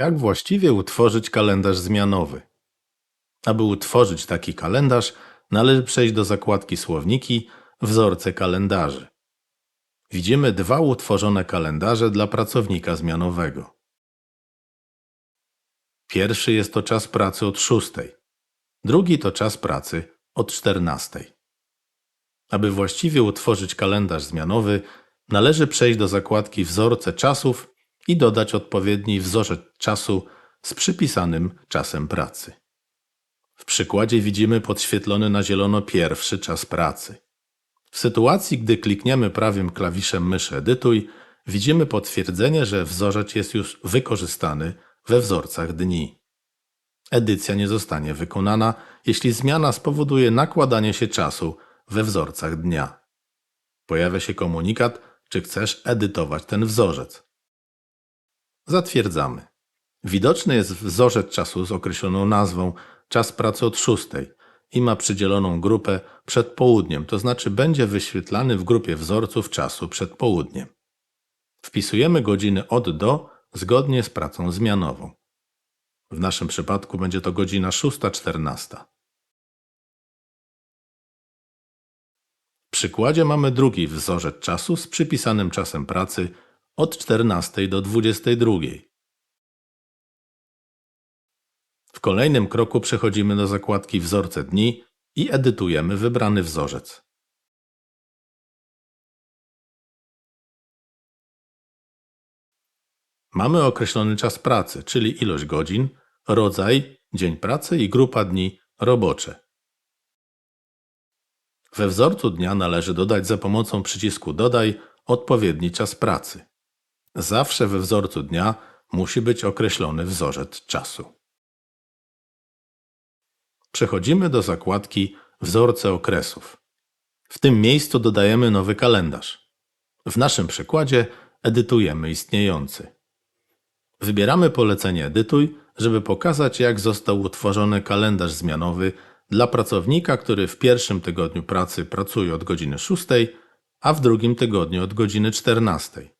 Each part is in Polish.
Jak właściwie utworzyć kalendarz zmianowy? Aby utworzyć taki kalendarz, należy przejść do zakładki Słowniki Wzorce kalendarzy. Widzimy dwa utworzone kalendarze dla pracownika zmianowego. Pierwszy jest to czas pracy od 6, drugi to czas pracy od 14. Aby właściwie utworzyć kalendarz zmianowy, należy przejść do zakładki Wzorce czasów i dodać odpowiedni wzorzec czasu z przypisanym czasem pracy. W przykładzie widzimy podświetlony na zielono pierwszy czas pracy. W sytuacji, gdy klikniemy prawym klawiszem myszy Edytuj, widzimy potwierdzenie, że wzorzec jest już wykorzystany we wzorcach dni. Edycja nie zostanie wykonana, jeśli zmiana spowoduje nakładanie się czasu we wzorcach dnia. Pojawia się komunikat, czy chcesz edytować ten wzorzec. Zatwierdzamy. Widoczny jest wzorzec czasu z określoną nazwą czas pracy od 6 i ma przydzieloną grupę przed południem, to znaczy będzie wyświetlany w grupie wzorców czasu przed południem. Wpisujemy godziny od do zgodnie z pracą zmianową. W naszym przypadku będzie to godzina 6.14. W przykładzie mamy drugi wzorzec czasu z przypisanym czasem pracy od 14 do 22. W kolejnym kroku przechodzimy do zakładki Wzorce dni i edytujemy wybrany wzorzec. Mamy określony czas pracy, czyli ilość godzin, rodzaj, dzień pracy i grupa dni robocze. We wzorcu dnia należy dodać za pomocą przycisku Dodaj odpowiedni czas pracy. Zawsze we wzorcu dnia musi być określony wzorzec czasu. Przechodzimy do zakładki Wzorce okresów. W tym miejscu dodajemy nowy kalendarz. W naszym przykładzie edytujemy istniejący. Wybieramy polecenie Edytuj, żeby pokazać, jak został utworzony kalendarz zmianowy dla pracownika, który w pierwszym tygodniu pracy pracuje od godziny 6, a w drugim tygodniu od godziny 14.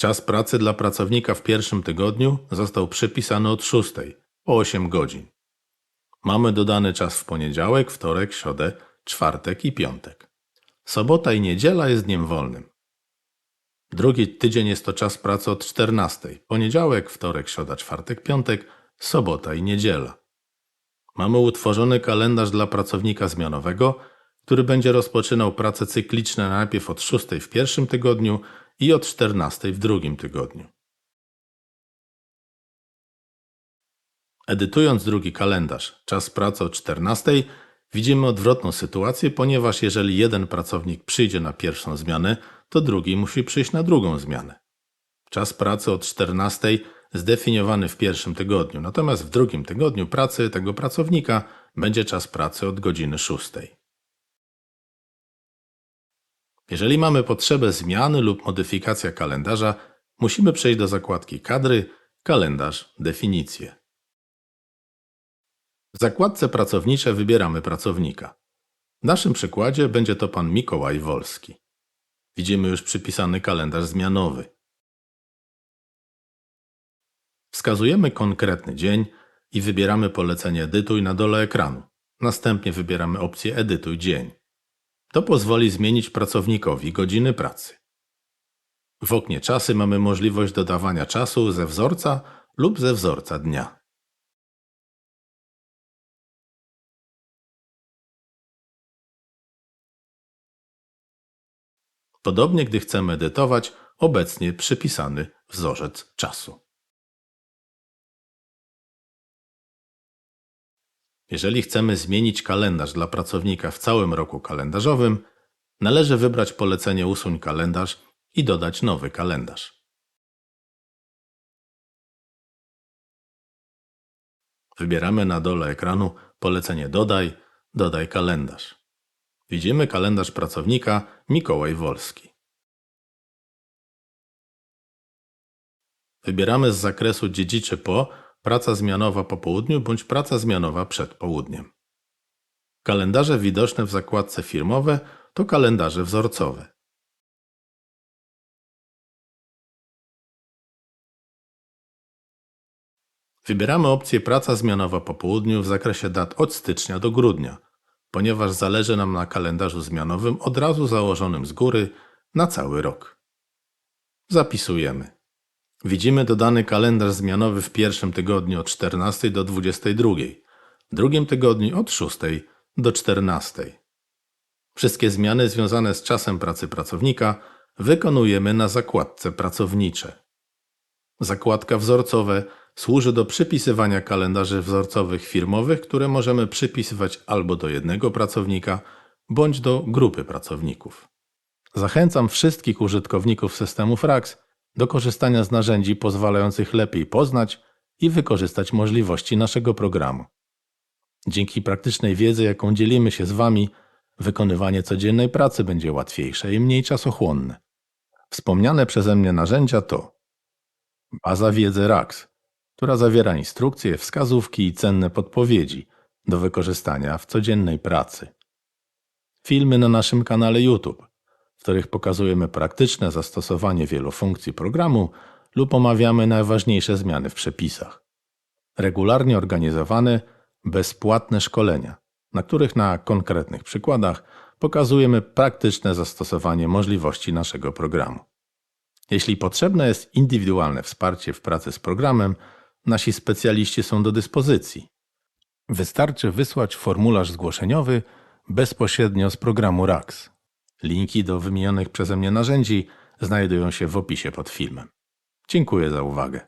Czas pracy dla pracownika w pierwszym tygodniu został przypisany od 6 po 8 godzin. Mamy dodany czas w poniedziałek, wtorek, środę, czwartek i piątek. Sobota i niedziela jest dniem wolnym. Drugi tydzień jest to czas pracy od 14. Poniedziałek, wtorek, środa, czwartek, piątek, sobota i niedziela. Mamy utworzony kalendarz dla pracownika zmianowego, który będzie rozpoczynał pracę cykliczne najpierw od 6 w pierwszym tygodniu i od 14 w drugim tygodniu. Edytując drugi kalendarz, czas pracy o 14, widzimy odwrotną sytuację, ponieważ jeżeli jeden pracownik przyjdzie na pierwszą zmianę, to drugi musi przyjść na drugą zmianę. Czas pracy od 14 zdefiniowany w pierwszym tygodniu, natomiast w drugim tygodniu pracy tego pracownika będzie czas pracy od godziny 6. Jeżeli mamy potrzebę zmiany lub modyfikacja kalendarza, musimy przejść do zakładki Kadry, Kalendarz, Definicje. W zakładce Pracownicze wybieramy pracownika. W naszym przykładzie będzie to pan Mikołaj Wolski. Widzimy już przypisany kalendarz zmianowy. Wskazujemy konkretny dzień i wybieramy polecenie Edytuj na dole ekranu. Następnie wybieramy opcję Edytuj dzień. To pozwoli zmienić pracownikowi godziny pracy. W oknie czasy mamy możliwość dodawania czasu ze wzorca lub ze wzorca dnia. Podobnie, gdy chcemy edytować obecnie przypisany wzorzec czasu. Jeżeli chcemy zmienić kalendarz dla pracownika w całym roku kalendarzowym, należy wybrać polecenie Usuń kalendarz i dodać nowy kalendarz. Wybieramy na dole ekranu polecenie Dodaj, dodaj kalendarz. Widzimy kalendarz pracownika Mikołaj Wolski. Wybieramy z zakresu dziedziczy po praca zmianowa po południu bądź praca zmianowa przed południem. Kalendarze widoczne w zakładce firmowe to kalendarze wzorcowe. Wybieramy opcję praca zmianowa po południu w zakresie dat od stycznia do grudnia, ponieważ zależy nam na kalendarzu zmianowym od razu założonym z góry na cały rok. Zapisujemy. Widzimy dodany kalendarz zmianowy w pierwszym tygodniu od 14 do 22, w drugim tygodniu od 6 do 14. Wszystkie zmiany związane z czasem pracy pracownika wykonujemy na zakładce pracownicze. Zakładka wzorcowe służy do przypisywania kalendarzy wzorcowych firmowych, które możemy przypisywać albo do jednego pracownika, bądź do grupy pracowników. Zachęcam wszystkich użytkowników systemów RAX do korzystania z narzędzi pozwalających lepiej poznać i wykorzystać możliwości naszego programu. Dzięki praktycznej wiedzy, jaką dzielimy się z Wami, wykonywanie codziennej pracy będzie łatwiejsze i mniej czasochłonne. Wspomniane przeze mnie narzędzia to baza wiedzy RAX, która zawiera instrukcje, wskazówki i cenne podpowiedzi do wykorzystania w codziennej pracy. Filmy na naszym kanale YouTube, w których pokazujemy praktyczne zastosowanie wielu funkcji programu lub omawiamy najważniejsze zmiany w przepisach. Regularnie organizowane, bezpłatne szkolenia, na których na konkretnych przykładach pokazujemy praktyczne zastosowanie możliwości naszego programu. Jeśli potrzebne jest indywidualne wsparcie w pracy z programem, nasi specjaliści są do dyspozycji. Wystarczy wysłać formularz zgłoszeniowy bezpośrednio z programu RAX. Linki do wymienionych przeze mnie narzędzi znajdują się w opisie pod filmem. Dziękuję za uwagę.